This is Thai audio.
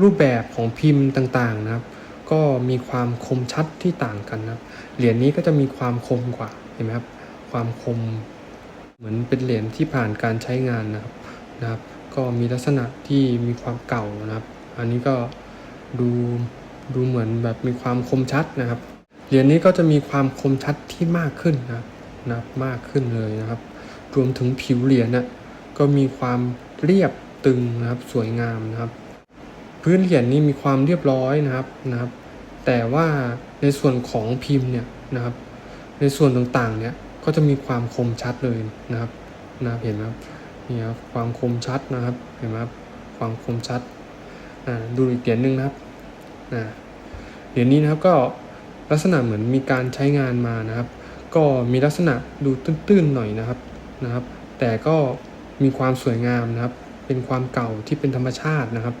รูปแบบของพิมพ์ต่างๆนะครับ ก็มีความคมชัดที่ต่างกันนะครับเหรียญนี้ก็จะมีความคมกว่าเห็นไหมครับความคมเหมือนเป็นเหรียญที่ผ่านการใช้งานนะครับนะครับ ก็มีลักษณะที่มีความเก่านะครับ อันนี้ก็ดูดูเหมือนแบบมีความคมชัดนะครับเหรียญนี้ก็จะมีความคมชัดที่มากขึ้นนะนะครับมากขึ้นเลยนะครับ รวมถึงผิวเหรียญน่ะก็มีความเรียบตึงนะครับสวยงามนะครับ พื้นเหรียญนี้มีความเรียบร้อยนะครับนะครับ แต่ว่าในส่วนของพิมพ์เนี่ยนะครับ ในส่วนต่างๆเนี่ยก็จะมีความคมชัดเลยนะครับนะครับเห็นไหมครับนี่ครับความคมชัดนะครับเห็นไหมครับความคมชัดอ่าดูอีกเหรียญหนึ่งนะครับอ่าเหรียญนี้นะครับก็ลักษณะเหมือนมีการใช้งานมานะครับ ก็มีลักษณะดูตื้นๆหน่อยนะครับนะครับ แต่ก็มีความสวยงามนะครับ เป็นความเก่าที่เป็นธรรมชาตินะครับ